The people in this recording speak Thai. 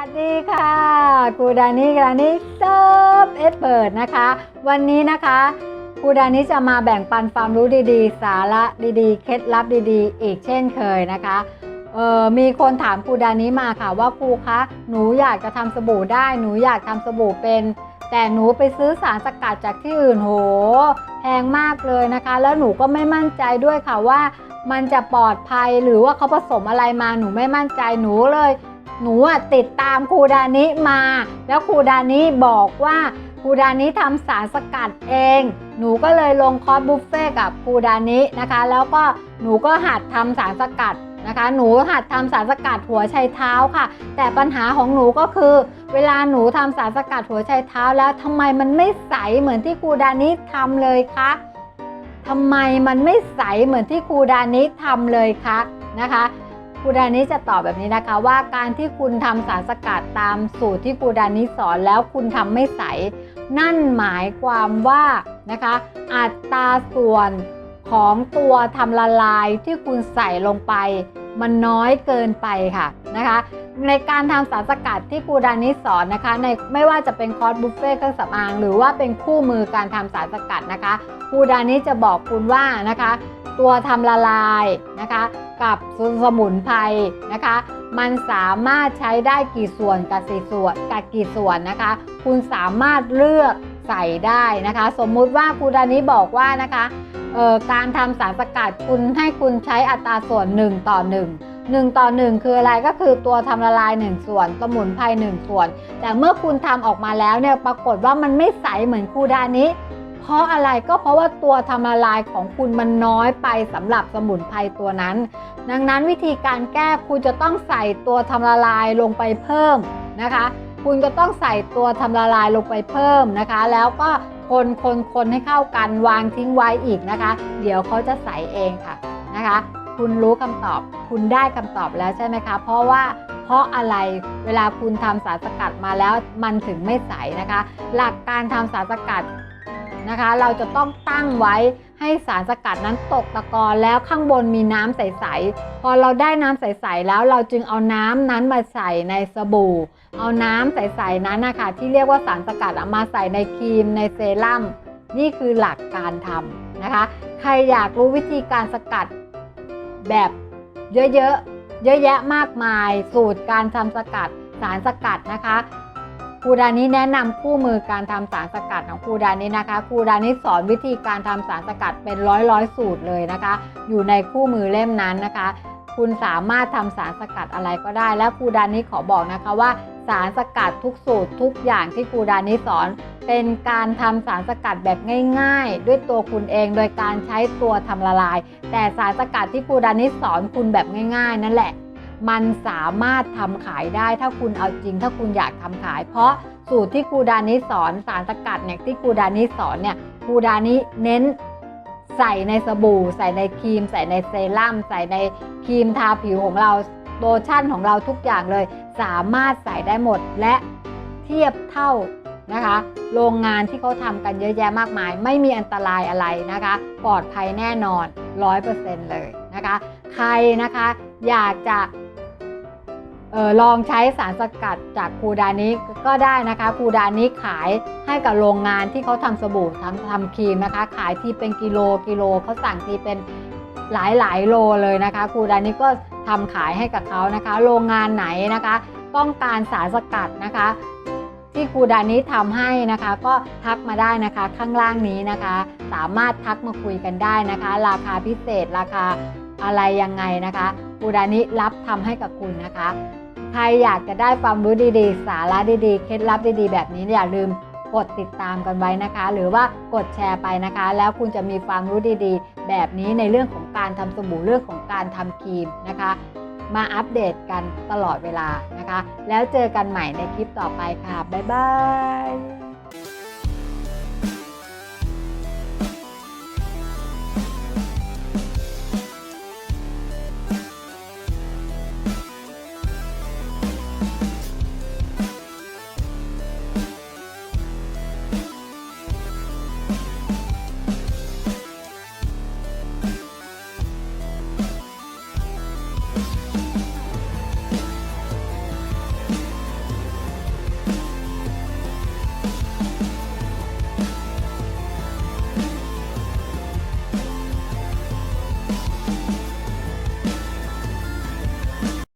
วัสดีค่ะครูดานิกรานิเซิร์ฟเอเปิดนะคะ วันนี้นะคะครูดานิจะมาแบ่งปันความรู้ดีๆ สาระดีๆ เคล็ดลับดีๆ อีกเช่นเคยนะคะเออมีคนถามครูดานิมาค่ะว่าครูคะหนูอยากจะทำสบู่ได้ หนูอยากทำสบู่เป็น แต่หนูไปซื้อสารสกัดจากที่อื่นโหแพงมากเลยนะคะ แล้วหนูก็ไม่มั่นใจด้วยค่ะว่า มันจะปลอดภัยหรือว่าเขาผสมอะไรมาหนูไม่มั่นใจหนูเลย หนูติดตามครูดานิมา แล้วครูดานิบอกว่าครูดานิทำสารสกัดเอง หนูก็เลยลงคอร์สบุฟเฟ่กับครูดานินะคะ แล้วก็หนูก็หัดทำสารสกัดนะคะ หนูหัดทำสารสกัดหัวไชเท้าค่ะ แต่ปัญหาของหนูก็คือ เวลาหนูทำสารสกัดหัวไชเท้าแล้วทำไมมันไม่ใสเหมือนที่ครูดานิทำเลยคะทำไมมันไม่ใสเหมือนที่ครูดานิทำเลยคะนะคะ ครูดานิจะตอบแบบนี้นะคะว่าการที่คุณทำสารสกัดตามสูตรที่ครูดานิสอนแล้วคุณทำไม่ใส นั่นหมายความว่านะคะอัตราส่วนของตัวทำละลายที่คุณใส่ลงไป มันน้อยเกินไปค่ะนะคะในการทำสารสกัดที่ครูดานิสอนนะคะในไม่ว่าจะเป็นคอร์สบุฟเฟ่เครื่องสำอางหรือว่าเป็นคู่มือการทำสารสกัดนะคะครูดานิจะบอกคุณว่านะคะ ตัวทำละลายนะคะ กับสมุนไพรนะคะ มันสามารถใช้ได้กี่ส่วนกับสี่ส่วนกับกี่ส่วนนะคะ คุณสามารถเลือกใส่ได้นะคะ สมมุติว่าครูดานิบอกว่านะคะการทำสารสกัดคุณให้คุณใช้อัตราส่วน 1 ต่อ 1 1 ต่อ 1 คืออะไรก็คือตัวทำละลาย 1 ส่วน สมุนไพร1ส่วน แต่เมื่อคุณทำออกมาแล้วเนี่ยปรากฏว่ามันไม่ใสเหมือนคูดานิ เพราะอะไรก็เพราะว่าตัวทำละลายของคุณมันน้อยไปสำหรับสมุนไพรตัวนั้น ดังนั้นวิธีการแก้คุณจะต้องใส่ตัวทำละลายลงไปเพิ่มนะคะ คุณก็ต้องใส่ตัวทำละลายลงไปเพิ่มนะคะ แล้วก็คนคนคนให้เข้ากันวางทิ้งไว้อีกนะคะ เดี๋ยวเขาจะใสเองค่ะนะคะ คุณรู้คำตอบ คุณได้คำตอบแล้วใช่ไหมคะ เพราะว่าเพราะอะไรเวลาคุณทำสารสกัดมาแล้วมันถึงไม่ใสนะคะ หลักการทำสารสกัด นะคะ เราจะต้องตั้งไว้ให้สารสกัดนั้นตกตะกอนแล้วข้างบนมีน้ำใสๆ พอเราได้น้ำใสๆแล้วเราจึงเอาน้ำนั้นมาใส่ในสบู่ เอาน้ำใสๆนั้นนะคะที่เรียกว่าสารสกัดอะมาใส่ในครีมในเซรั่มนี่คือหลักการทำนะคะ ใครอยากรู้วิธีการสกัดแบบเยอะๆเยอะแยะมากมาย สูตรการทำสกัดสารสกัดนะคะ ครูดานิแนะนำคู่มือการทำสารสกัดของครูดานินะคะครูดานิสอนวิธีการทำสารสกัดเป็นร้อยร้อยสูตรเลยนะคะ อยู่ในคู่มือเล่มนั้นนะคะ คุณสามารถทำสารสกัดอะไรก็ได้ และครูดานิขอบอกนะคะว่าสารสกัดทุกสูตรทุกอย่างที่ครูดานิสอน เป็นการทำสารสกัดแบบง่าย ๆ ด้วยตัวคุณเองโดยการใช้ตัวทำละลาย แต่สารสกัดที่ครูดานิสอนคุณแบบง่าย ๆ นั่นแหละ มันสามารถทำขายได้ถ้าคุณเอาจริง ถ้าคุณอยากทำขาย เพราะสูตรที่ครูดานิสอนสารสกัดเนี่ยที่ครูดานิสอนเนี่ยครูดานิเน้นใส่ในสบู่ ใส่ในครีม ใส่ในเซรั่มใส่ในครีมทาผิวของเราโลชั่นของเราทุกอย่างเลย สามารถใส่ได้หมดและเทียบเท่านะคะโรงงานที่เขาทำกันเยอะแยะมากมาย ไม่มีอันตรายอะไรนะคะ ปลอดภัยแน่นอน 100%เลยนะคะ ใครนะคะอยากจะ ออลองใช้สารสกัดจากคูดานิก็ได้นะคะคูดานิขายให้กับโรงงานที่เขาทำสบู่ทำทำครีมนะคะ ขายที่เป็นกิโลกิโลเขาสั่งทีเป็นหลายหลายโลเลยนะคะคูดานิก็ทำขายให้กับเขานะคะ โรงงานไหนนะคะ ต้องการสารสกัดนะคะ ที่ครูดานิทำให้นะคะ ก็ทักมาได้นะคะข้างล่างนี้นะคะ สามารถทักมาคุยกันได้นะคะ ราคาพิเศษราคาอะไรยังไงนะคะ ครูดานิรับทำให้กับคุณนะคะ ใครอยากจะได้ความรู้ดีๆ สาระดีๆ เคล็ดลับดีๆ แบบนี้อย่าลืมกดติดตามกันไว้นะคะ หรือว่ากดแชร์ไปนะคะ แล้วคุณจะมีความรู้ดีๆ แบบนี้ในเรื่องของการทำสบู่เรื่องของการทำครีมนะคะ มาอัปเดตกันตลอดเวลานะคะ แล้วเจอกันใหม่ในคลิปต่อไปค่ะ บ๊ายบาย